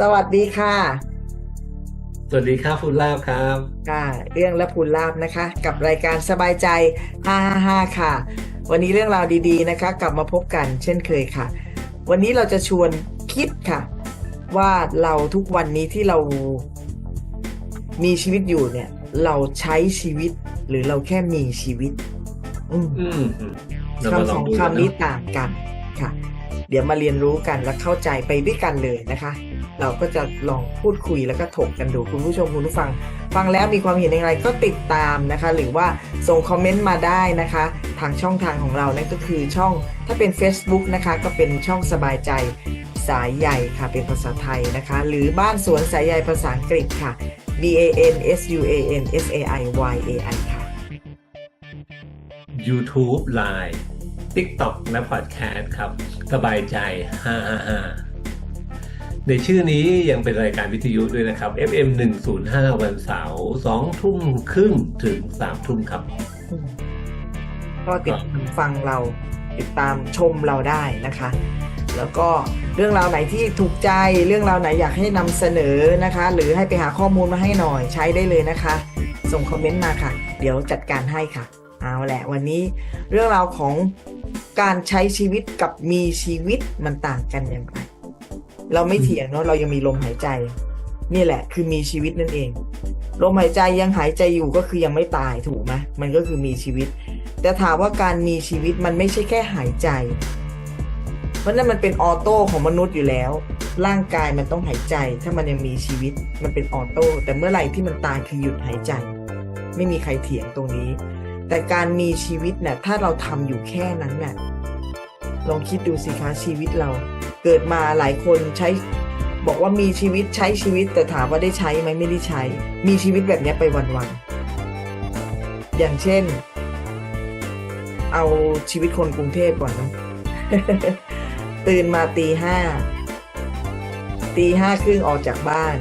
สวัสดีค่ะ สวัสดีครับคุณลาบครับค่ะเรื่องและพูนลาบนะคะ กับรายการสบายใจ555ค่ะ วันนี้เรื่องราวดีๆนะคะ กลับมาพบกันเช่นเคยค่ะ วันนี้เราจะชวนคิดค่ะ ว่าเราทุกวันนี้ที่เรามีชีวิตอยู่เนี่ย เราใช้ชีวิตหรือเราแค่มีชีวิต อืมอืมอืมเรามาคำลสอองงดูกันคำนี้เนาะต่างกันค่ะ เดี๋ยวมาเรียนรู้กันและเข้าใจไปด้วยกันเลยนะคะ เราก็จะลองพูดคุยแล้วก็ถกกันดูคุณผู้ชมคุณผู้ฟัง ฟังแล้วมีความเห็นอย่างไรก็ติดตามนะคะ หรือว่าส่งคอมเมนต์มาได้นะคะ ทางช่องทางของเรานั่นก็คือช่องถ้าเป็น Facebook นะคะ ก็เป็นช่องสบายใจสายใหญ่ค่ะเป็นภาษาไทยนะคะ หรือบ้านสวนสายใยภาษาอังกฤษค่ะ B A N S U A N S A I Y A I ค่ะ YouTube Line TikTok และ Podcast ครับ สบายใจ 555 ในชื่อนี้ยังเป็นรายการวิทยุด้วยนะครับ FM 105 วันเสาร์2ทุ่มครึ่งถึง 3 ทุ่มครับ ก็ติดฟังเราติดตามชมเราได้นะคะ แล้วก็เรื่องราวไหนที่ถูกใจเรื่องราวไหนอยากให้นำเสนอนะคะ หรือให้ไปหาข้อมูลมาให้หน่อยใช้ได้เลยนะคะ ส่งคอมเมนต์มาค่ะ เดี๋ยวจัดการให้ค่ะ เอาแหละวันนี้เรื่องราวของ การใช้ชีวิตกับมีชีวิตมันต่างกันอย่างไรเราไม่เถียงเนาะเรายังมีลมหายใจ นี่แหละ คือมีชีวิตนั่นเอง ลมหายใจยังหายใจอยู่ก็คือยังไม่ตายถูกไหมมันก็คือมีชีวิต แต่ถามว่าการมีชีวิตมันไม่ใช่แค่หายใจ เพราะนั่นมันเป็นออโต้ของมนุษย์อยู่แล้ว ร่างกายมันต้องหายใจ ถ้ามันยังมีชีวิตมันเป็นออโต้แต่เมื่อไหร่ที่มันตายคือหยุดหายใจ ไม่มีใครเถียงตรงนี้ แต่การมีชีวิตเนี่ยถ้าเราทำอยู่แค่นั้นน่ะลองคิดดูสิคะชีวิตเรา เกิดมาหลายคนใช้ บอกว่ามีชีวิตใช้ชีวิตแต่ถามว่าได้ใช้ไหมไม่ได้ใช้ มีชีวิตแบบนี้ไปวันๆอย่างเช่น เอาชีวิตคนกรุงเทพก่อนนะตื่นมาตีห้าตีห้าครึ่งออกจากบ้าน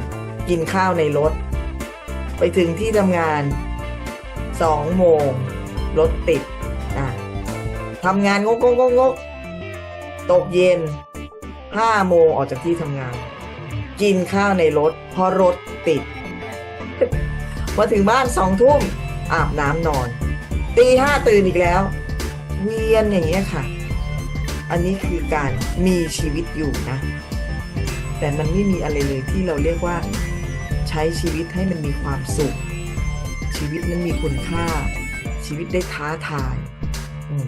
กินข้าวในรถ ไปถึงที่ทำงานสองโมง รถติดอะทำงานงกงกงกตกเย็นห้าโมงออกจากที่ทำงาน กินข้าวในรถ เพราะรถติดมาถึงบ้านสองทุ่มอาบน้ำนอน ตีห้าตื่นอีกแล้ว เวียนอย่างเงี้ยค่ะ อันนี้คือการมีชีวิตอยู่นะ แต่มันไม่มีอะไรเลยที่เราเรียกว่า ใช้ชีวิตให้มันมีความสุข ชีวิตนั้นมีคุณค่า ชีวิตได้ท้าทายอืม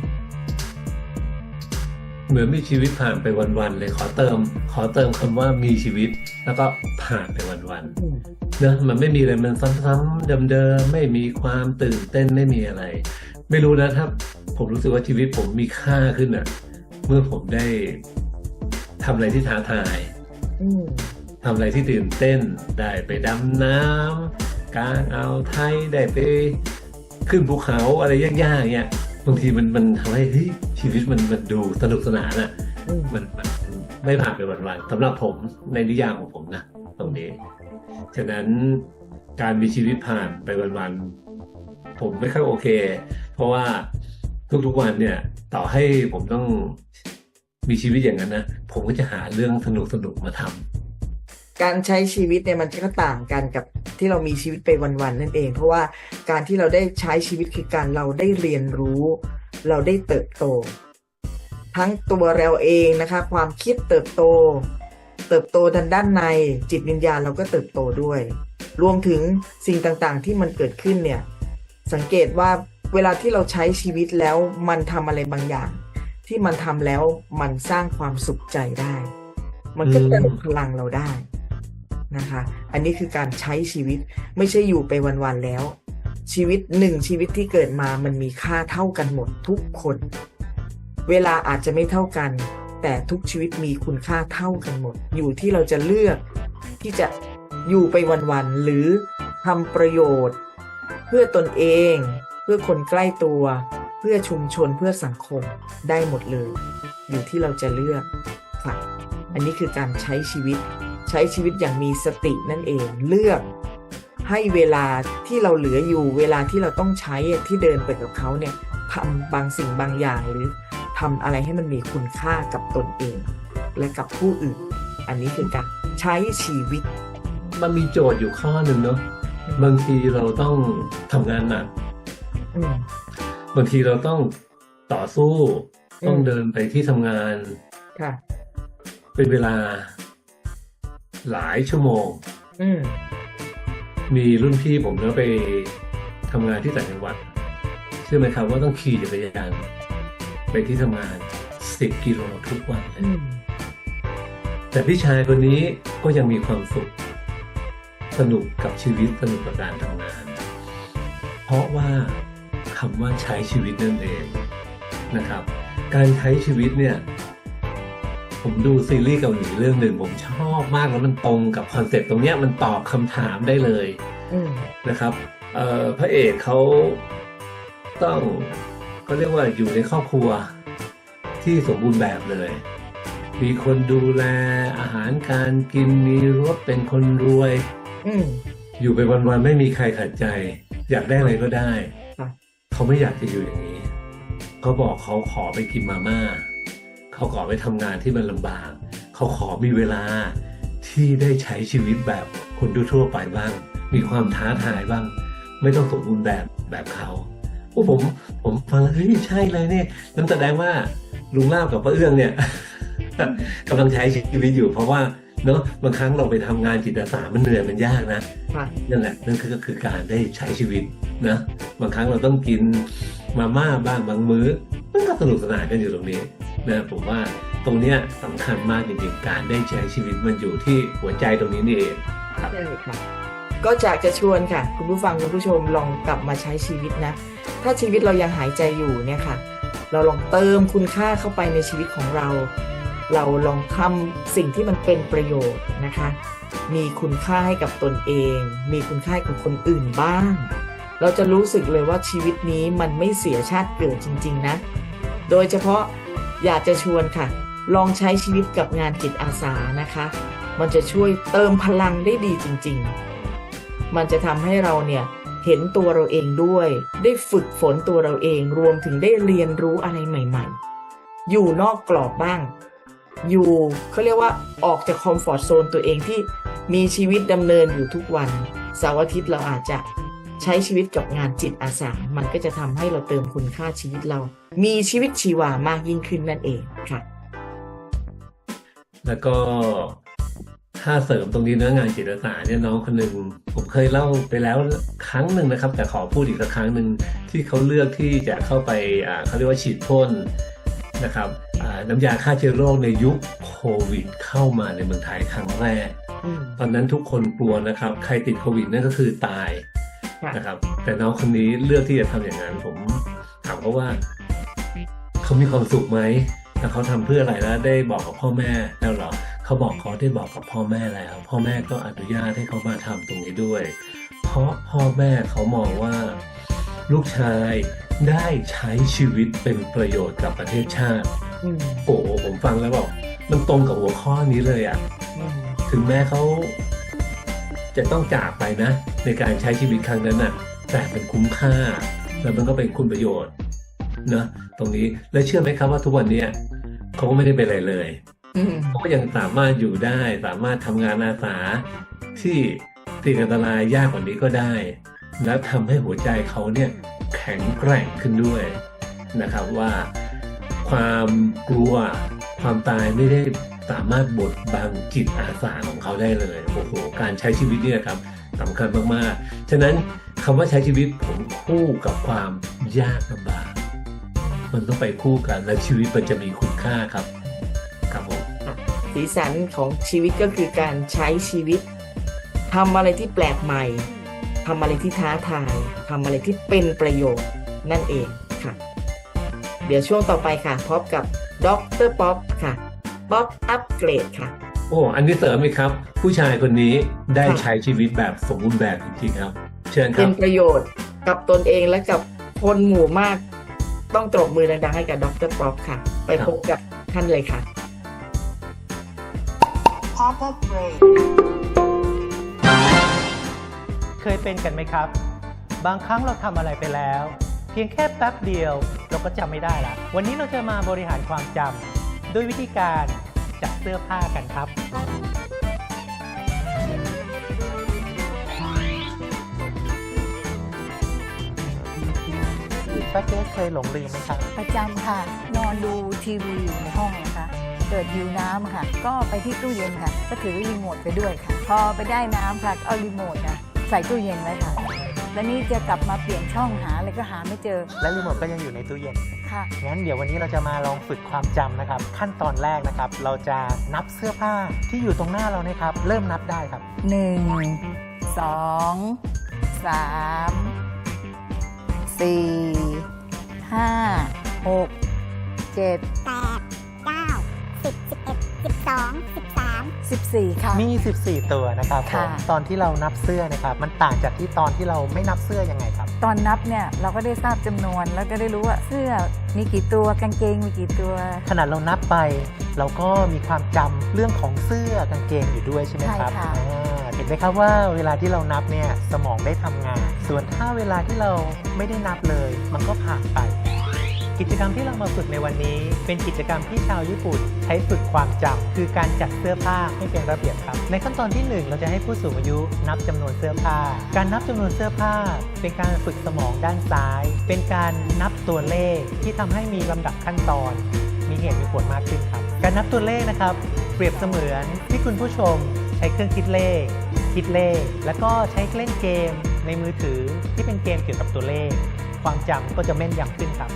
เหมือนมีชีวิตผ่านไปวันๆเลยขอเติม ขอเติมคำว่ามีชีวิต แล้วก็ผ่านไปวันๆอืมเนอะมันไม่มีอะไรมันซ้ำๆเดิมๆไม่มีความตื่นเต้นไม่มีอะไร ไม่รู้นะถ้าผมรู้สึกว่าชีวิตผมมีค่าขึ้นอะเมื่อผมได้ทำอะไรที่ท้าทายอืมทำอะไรที่ตื่นเต้นได้ไปดำน้ำกลางอ่าวไทยได้ไป ขึ้นภูเขาอะไรยากๆเนี่ยบางทีมันมันทำให้เฮ้ยชีวิตมันมันดูสนุกสนานอะอืมมันมันไม่ผ่านไปวันๆสำหรับผมในนิยามของผมนะตรงนี้ฉะนั้นการมีชีวิตผ่านไปวันๆผมไม่ค่อยโอเค เพราะว่าทุกๆวันเนี่ย ต่อให้ผมต้องมีชีวิตอย่างนั้นนะผมก็จะหาเรื่องสนุกๆมาทำ การใช้ชีวิตเนี่ยมันก็ต่างกันกับที่เรามีชีวิตไปวันๆนั่นเอง เพราะว่าการที่เราได้ใช้ชีวิตคือการเราได้เรียนรู้ เราได้เติบโต ทั้งตัวเราเองนะคะ ความคิดเติบโต เติบโตทางด้านในจิตวิญญาณเราก็เติบโตด้วย รวมถึงสิ่งต่างๆที่มันเกิดขึ้นเนี่ยสังเกตว่าเวลาที่เราใช้ชีวิตแล้วมันทำอะไรบางอย่าง ที่มันทำแล้วมันสร้างความสุขใจได้ มันก็เติมพลังเราได้ นะคะ อันนี้คือการใช้ชีวิตไม่ใช่อยู่ไปวันๆแล้ว ชีวิตหนึ่งชีวิตที่เกิดมามันมีค่าเท่ากันหมดทุกคน เวลาอาจจะไม่เท่ากัน แต่ทุกชีวิตมีคุณค่าเท่ากันหมด อยู่ที่เราจะเลือกที่จะอยู่ไปวันๆหรือทำประโยชน์ เพื่อตนเอง เพื่อคนใกล้ตัว เพื่อชุมชนเพื่อสังคมได้หมดเลย อยู่ที่เราจะเลือกค่ะอันนี้คือการใช้ชีวิต ใช้ชีวิตอย่างมีสตินั่นเอง เลือกให้เวลาที่เราเหลืออยู่เวลาที่เราต้องใช้อะที่เดินไปกับเขาเนี่ยทำบางสิ่งบางอย่างหรือทำอะไรให้มันมีคุณค่ากับตนเอง และกับผู้อื่น อันนี้คือการใช้ชีวิต มันมีโจทย์อยู่ข้อหนึ่งเนาะบางทีเราต้องทำงานหนักอืมบางทีเราต้องต่อสู้อืมต้องเดินไปที่ทำงาน ค่ะ เป็นเวลา หลายชั่วโมง อืมมีรุ่นพี่ผมเนาะไปทำงานที่ต่างจังหวัดเชื่อไหมครับว่าต้องขี่จักรยานไปที่ทำงานสิบกิโลทุกวันเลยอืมแต่พี่ชายคนนี้ก็ยังมีความสุข สนุกกับชีวิตสนุกกับการทำงาน เพราะว่าคำว่าใช้ชีวิตนั่นเองนะครับ การใช้ชีวิตเนี่ย ผมดูซีรีส์เกาหลีเรื่องหนึ่งผมชอบมากแล้วมันตรงกับคอนเซ็ปต์ตรงเนี้ยมันตอบคำถามได้เลยอืมนะครับเอ่อพระเอกเขาต้องก็เรียกว่าอยู่ในครอบครัวที่สมบูรณ์แบบเลย มีคนดูแลอาหารการกินมีรถเป็นคนรวยอืมอยู่ไปวันๆไม่มีใครขัดใจ อยากได้อะไรก็ได้ค่ะเขาไม่อยากจะอยู่อย่างนี้ เขาบอกเขาขอไปกินมาม่า เขาขอไปทำงานที่มันลำบาก เขาขอมีเวลาที่ได้ใช้ชีวิตแบบคนทั่วๆไปบ้าง มีความท้าทายบ้าง ไม่ต้องสมบูรณ์แบบแบบเขาโอ้ผมผมฟังแล้วเฮ้ยใช่เลยเนี่ยนั่นแสดงว่าลุงลาบกับป้าเอื้องเนี่ยกำลังใช้ชีวิตอยู่เพราะว่าเนาะบางครั้งเราไปทำงานจิตอาสามันเหนื่อยมันยากนะค่ะนั่นแหละนั่นคือก็คือการได้ใช้ชีวิตนะบางครั้งเราต้องกินมาม่าบ้างบางมื้อมันก็สนุกสนานกันอยู่ตรงนี้ นะผมว่าตรงเนี้ยสำคัญมากจริงๆการได้ใช้ชีวิตมันอยู่ที่หัวใจตรงนี้นี่เองครับใช่ค่ะก็อยากจะชวนค่ะ คุณผู้ฟังคุณผู้ชมลองกลับมาใช้ชีวิตนะ ถ้าชีวิตเรายังหายใจอยู่เนี่ยค่ะ เราลองเติมคุณค่าเข้าไปในชีวิตของเรา เราลองทำสิ่งที่มันเป็นประโยชน์นะคะ มีคุณค่าให้กับตนเอง มีคุณค่ากับคนอื่นบ้าง เราจะรู้สึกเลยว่าชีวิตนี้มันไม่เสียชาติเกิดจริง ๆ นะ โดยเฉพาะ อยากจะชวนค่ะ ลองใช้ชีวิตกับงานจิตอาสานะคะ มันจะช่วยเติมพลังได้ดีจริง ๆ มันจะทำให้เราเนี่ยเห็นตัวเราเองด้วย ได้ฝึกฝนตัวเราเองรวมถึงได้เรียนรู้อะไรใหม่ ๆ อยู่นอกกรอบบ้าง อยู่เขาเรียกว่าออกจากคอมฟอร์ทโซนตัวเองที่มีชีวิตดำเนินอยู่ทุกวันเสาร์อาทิตย์เราอาจจะ ใช้ชีวิตกับงานจิตอาสา มันก็จะทำให้เราเติมคุณค่าชีวิตเรา มีชีวิตชีวามากยิ่งขึ้นนั่นเองค่ะ แล้วก็ถ้าเสริมตรงนี้เนื้องานจิตอาสาเนี่ยน้องคนหนึ่งผมเคยเล่าไปแล้วครั้งหนึ่งนะครับ แต่ขอพูดอีกสักครั้งหนึ่งที่เขาเลือกที่จะเข้าไปอ่าเขาเรียกว่าฉีดพ่นนะครับอ่าน้ำยาฆ่าเชื้อโรคในยุคโควิด เข้ามาในเมืองไทยครั้งแรก ตอนนั้นทุกคนกลัวนะครับ ใครติดโควิดนั่นก็คือตาย นะครับ แต่น้องคนนี้เลือกที่จะทำอย่างนั้น ผมถามเขาว่าเขามีความสุขไหมแล้วเขาทำเพื่ออะไรแล้วได้บอกกับพ่อแม่แล้วเหรอเขาบอกเขาได้บอกกับพ่อแม่แล้ว พ่อแม่ก็อนุญาตให้เขามาทำตรงนี้ด้วย เพราะพ่อแม่เขามองว่าลูกชายได้ใช้ชีวิตเป็นประโยชน์กับประเทศชาติอืมโอ้โหผมฟังแล้วบอกมันตรงกับหัวข้อนี้เลยอะอืมถึงแม้เขา จะต้องจากไปนะ ในการใช้ชีวิตครั้งนั้นน่ะแต่มันคุ้มค่า แล้วมันก็เป็นคุณประโยชน์นะตรงนี้แล้วเชื่อไหมครับว่าทุกวันเนี้ยเขาก็ไม่ได้เป็นอะไรเลยอืมเขาก็ยังสามารถอยู่ได้ สามารถทำงานอาสาที่สิ่งอันตรายยากกว่านี้ก็ได้ และทำให้หัวใจเขาเนี่ยแข็งแกร่งขึ้นด้วยนะครับว่าความกลัวความตายไม่ได้ สามารถบดบังจิตอาสาของเขาได้เลยโอ้โหการใช้ชีวิตเนี่ยครับสำคัญมากๆ ฉะนั้นคำว่าใช้ชีวิตผมคู่กับความยากลำบาก มันต้องไปคู่กันและชีวิตมันจะมีคุณค่าครับ ครับผมสีสันของชีวิตก็คือการใช้ชีวิตทำอะไรที่แปลกใหม่ทำอะไรที่ท้าทายทำอะไรที่เป็นประโยชน์นั่นเองค่ะ เดี๋ยวช่วงต่อไปค่ะ พบกับดรป๊อปค่ะ ป๊อปอัปเกรดค่ะ โอ้อันนี้เสริมไหมครับ ผู้ชายคนนี้ได้ค่ะใช้ชีวิตแบบสมบูรณ์แบบจริงๆครับ เชิญคเป็รันบประโยชน์กับตนเองและกับคนหมู่มาก ต้องตบมือดังๆให้กับดรป๊อปค่ะ ไปพบกับท่านเลยค่ะ Pop up grade. เคยเป็นกันไหมครับ บางครั้งเราทำอะไรไปแล้ว เพียงแค่แป๊บเดียวเราก็จำไม่ได้ละวันนี้เราจะมาบริหารความจำ ด้วยวิธีการจัดเสื้อผ้ากันครับ ป้าเจ๊เคยหลงลืมไหมคะประจำค่ะ นอนดูทีวีอยู่ในห้องนะคะ เกิดหิวน้ำค่ะ ก็ไปที่ตู้เย็นค่ะ ก็ถือรีโมทไปด้วยค่ะ พอไปได้น้ำค่ะ เอารีโมทนะใส่ตู้เย็นไว้ค่ะ แล้วนี่จะกลับมาเปลี่ยนช่องหาอะไรก็หาไม่เจอและรีโมทก็ยังอยู่ในตู้เย็น ค่ะ งั้นเดี๋ยววันนี้เราจะมาลองฝึกความจำนะครับ ขั้นตอนแรกนะครับ เราจะนับเสื้อผ้าที่อยู่ตรงหน้าเราเนี่ยครับ เริ่มนับได้ครับ หนึ่งสองสามสี่ห้าหกเจ็ด แปดเก้าสิบสิบเอ็ดสิบสองสิบ สามสิบสี่ค่ะ มี 14 ตัวนะครับผค่ะ มตอนที่เรานับเสื้อนะครับ มันต่างจากที่ตอนที่เราไม่นับเสื้อยังไงครับ ตอนนับเนี่ยเราก็ได้ทราบจำนวน แล้วก็ได้รู้ว่าเสื้อมีกี่ตัวกางเกงมีกี่ตัว ขนาดเรานับไป เราก็มีความจำเรื่องของเสื้อกางเกงอยู่ด้วยใช่ไหมครับใช่ค่ะ อ่าเห็นไหมครับว่าเวลาที่เรานับเนี่ยสมองได้ทำงาน ส่วนถ้าเวลาที่เราไม่ได้นับเลย มันก็ผ่านไป กิจกรรมที่เรามาฝึกในวันนี้ เป็นกิจกรรมที่ชาวญี่ปุ่น ใช้ฝึกความจำคือการจัดเสื้อผ้าให้เป็นระเบียบครับ ในขั้นตอนที่หนึ่งเราจะให้ผู้สูงอายุนับจำนวนเสื้อผ้า การนับจำนวนเสื้อผ้า เป็นการฝึกสมองด้านซ้าย เป็นการนับตัวเลขที่ทำให้มีลำดับขั้นตอน มีเหตุมีผลมากขึ้นครับ การนับตัวเลขนะครับ เปรียบเสมือนที่คุณผู้ชมใช้เครื่องคิดเลข คิดเลข แล้วก็ใช้เล่นเกมในมือถือที่เป็นเกมเกี่ยวกับตัวเลข ความจำก็จะแม่นยำขึ้นครับ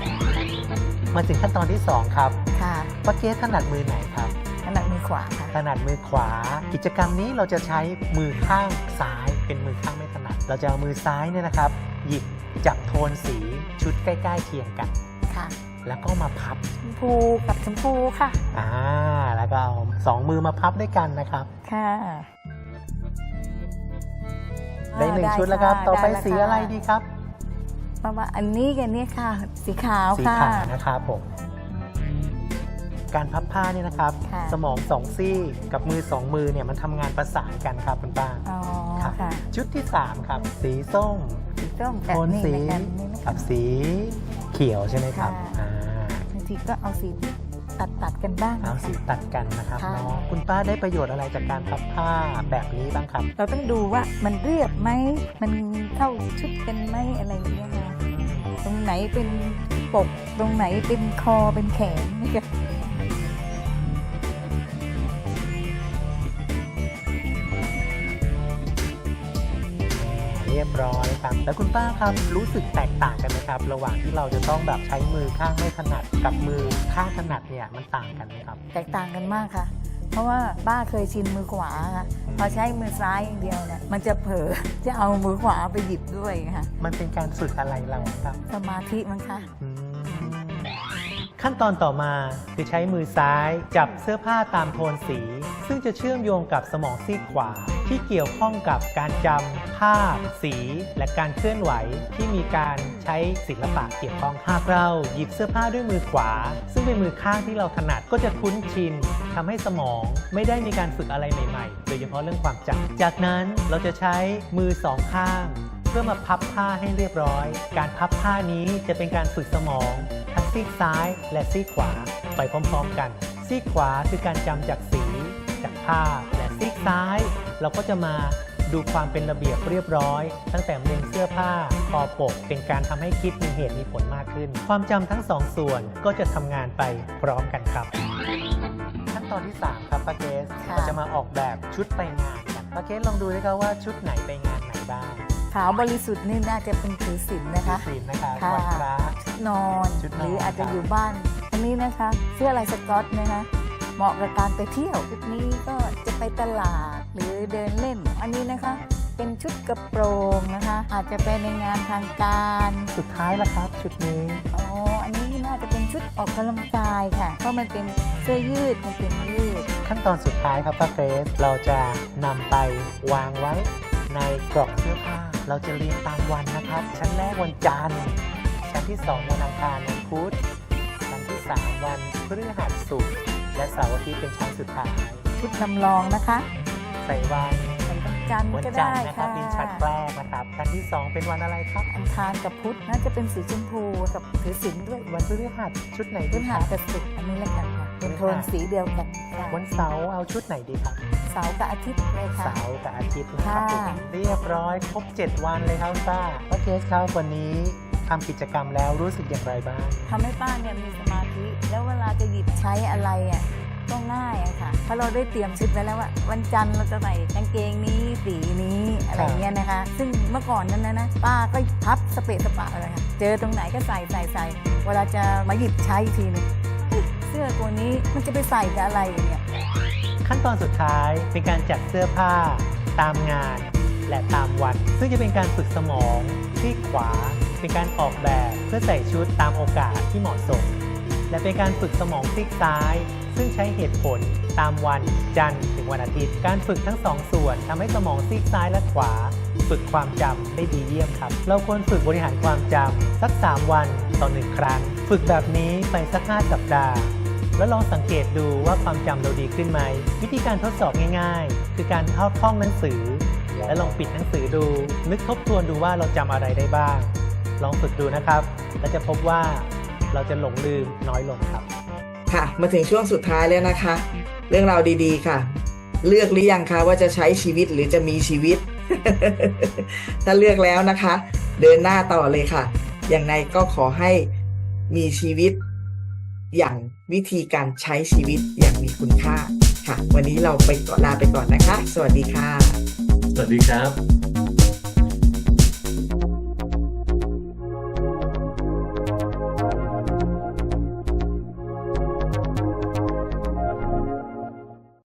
มาถึงขั้นตอนที่ 2 ครับค่ะป้าเกสถนัดมือไหนครับขนาดมือขวาค่ะถนัดมือขวา กิจกรรมนี้เราจะใช้มือข้างซ้ายเป็นมือข้างไม่ถนัด เราจะเอามือซ้ายเนี่ยนะครับ หยิบจับโทนสีชุดใกล้ๆเคียงกันค่ะ แล้วก็มาพับชมพูกับชมพูค่ะอ่าแล้วก็เอาสองมือมาพับด้วยกันนะครับ ค่ะได้หนึ่งอ่าชุดแล้วครับค่ะต่อไปด้แล้วสีอะไรค่ดีครับ เพราะว่าอันนี้กันเนี่ยค่ะ สีขาวสีค่ะ ขาวนะครับผม การพับผ้าเนี่ยนะครับ ค่ะ สมองสองซี่กับมือสองมือเนี่ยมันทำงานประสานกันครับคุณป้า อ๋อครับ ค่ะชุดที่สามครับ สีส้มสีส้มโทแบบนนี้สีเหมือนกันนี่นะกัคะ บสีเขียวใช่ไหมครับค่ะ อ่าบางทีก็เอาสีตัดตัดๆกันบ้างเอานะคะสีตัดกันนะครับค่ะ เนาะคุณป้าได้ประโยชน์อะไรจากการพับผ้าแบบนี้บ้างครับ เราต้องดูว่ามันเรียบไหมมันเข้าชุดกันไหมอะไรอย่างเงี้ยค่ะ ตรงไหนเป็นปก ตรงไหนเป็นคอเป็นแขนนี่ก็เรียบร้อยครับ แล้วคุณป้าครับรู้สึกแตกต่างกันไหมครับ ระหว่างที่เราจะต้องแบบใช้มือข้างไม่ถนัดกับมือข้างถนัดเนี่ยมันต่างกันไหมครับ แตกต่างกันมากค่ะ เพราะว่าป้าเคยชินมือขวาค่ะพอใช้มือซ้ายอย่างเดียวเนี่ยมันจะเผลอจะเอามือขวาไปหยิบด้วยค่ะ มันเป็นการฝึกอะไรเราครับ สมาธิมั้งคะอืมขั้นตอนต่อมาคือใช้มือซ้ายจับเสื้อผ้าตามโทนสี ซึ่งจะเชื่อมโยงกับสมองซีกขวา ที่เกี่ยวข้องกับการจำภาพ สี และการเคลื่อนไหวที่มีการใช้ศิลปะเกี่ยวข้องหากเราหยิบเสื้อผ้าด้วยมือขวา ซึ่งเป็นมือข้างที่เราถนัดก็จะคุ้นชินทำให้สมองไม่ได้มีการฝึกอะไรใหม่ๆ โดยเฉพาะเรื่องความจำจากนั้นเราจะใช้มือสองข้าง เพื่อมาพับผ้าให้เรียบร้อย การพับผ้านี้จะเป็นการฝึกสมองทั้งซีกซ้ายและซีกขวาไปพร้อมๆกัน ซีกขวาคือการจำจากสี จากภาพและซีกซ้าย เราก็จะมาดูความเป็นระเบียบเรียบร้อย ตั้งแต่มุมเสื้อผ้าคอปก เป็นการทำให้คิดมีเหตุมีผลมากขึ้น ความจำทั้งสองส่วนก็จะทำงานไปพร้อมกันครับ ขั้นตอนที่ 3 ครับป้าเกสค่ะเราจะมาออกแบบชุดไปงานกันป้าเกสลองดูด้วยครับว่าชุดไหนไปงานไหนบ้างขาวบริสุทธิ์นี่น่าจะเป็นถือศีลนะคะสีนะคะค่ะวันพระชุดนอนชุดนอนหรืออาจจะครับอยู่บ้าน อันนี้นะคะเสื้อลายสก๊อตนะคะเหมาะกับการไปเที่ยวชุดนี้ก็ จะไปตลาดหรือเดินเล่น อันนี้นะคะเป็นชุดกระโปรงนะคะ อาจจะไปในงานทางการสุดท้ายละครับชุดนี้อ๋ออันนี้น่าจะเป็นชุดออกกำลังกายค่ะ เพราะมันเป็นเสื้อยืดมันเป็นยืด ขั้นตอนสุดท้ายครับป้าเกรซเราจะนำไปวางไว้ในกล่องเสื้อผ้าเราจะเรียงตามวันนะครับ ชั้นแรกวันจันทร์ชั้นที่ 2 วันอังคารวันพุธชั้นที่ 3 วันพฤหัสศุกร์และเสาร์อาทิตย์เป็นชั้นสุดท้าย ชุดจำลองนะคะใส่วันเป็นวันจันทร์วันก็จันได้ทร์นะครับค่ะเป็นชั้นแรกนะครับชั้นที่ 2 เป็นวันอะไรครับ อังคารกับพุธน่าจะเป็นสีชมพูกับถือศีลด้วยวันพฤหัสชุดไหนพฤดีคหัรัสบกับศุกร์อันนี้แล้วกันค่ะเป็นโทนสีเดียวกันค่ะวันเสาร์เอาชุดไหนดีครับ เสาร์กับอาทิตย์เลยค่ะ เสาร์กับอาทิตย์นะครับค่ะผมเรียบร้อยครบ 7 วันเลยครับคุณป้าป้าเกสครับวันนี้ททำกิจกรรมแล้วรู้สึกอย่างไรบ้าง ทำให้ป้าเนี่ยมีสมาธิ แล้วเวลาจะหยิบใช้อะไรอะ ก็ง่ายอะค่ะเพราะเราได้เตรียมชุดไว้แล้วว่าวันจันทร์เราจะใส่กางเกงนี้สีนี้อะไรเงี้ยนะคะ ซึ่งเมื่อก่อนนั้นนะนะป้าก็พับสเปะสปะเลยค่ะเจอตรงไหนก็ใส่ใส่ใส่เวลาจะมาหยิบใช้อีกทีหนึงเฮ้ยเสื้อตัวนี้มันจะไปใส่กับอะไรเนี่ยขั้นตอนสุดท้ายเป็นการจัดเสื้อผ้า ตามงาน และตามวัน ซึ่งจะเป็นการฝึกสมองซีกขวา เป็นการออกแบบเพื่อใส่ชุดตามโอกาสที่เหมาะสม และเป็นการฝึกสมองซีกซ้าย ซึ่งใช้เหตุผลตามวันจันทร์ถึงวันอาทิตย์ การฝึกทั้งสองส่วนทำให้สมองซีกซ้ายและขวา ฝึกความจำได้ดีเยี่ยมครับ เราควรฝึกบริหารความจำสัก 3 วันต่อหนึ่งครั้ง ฝึกแบบนี้ไปสัก 5 สัปดาห์ แล้วลองสังเกตดูว่าความจำเราดีขึ้นไหม วิธีการทดสอบง่าย ๆ คือการเข้าท่องหนังสือ และลองปิดหนังสือดู นึกทบทวนดูว่าเราจำอะไรได้บ้าง ลองฝึกดูนะครับ และจะพบว่า เราจะหลงลืมน้อยลงครับ ค่ะ มาถึงช่วงสุดท้ายแล้วนะคะ เรื่องราวดีๆค่ะ เลือกหรือยังคะว่าจะใช้ชีวิตหรือจะมีชีวิต ถ้าเลือกแล้วนะคะ เดินหน้าต่อเลยค่ะ อย่างไรก็ขอให้มีชีวิต อย่างวิธีการใช้ชีวิตอย่างมีคุณค่าค่ะ วันนี้เราไปก่อนลาไปก่อนนะคะ สวัสดีค่ะ สวัสดีครับ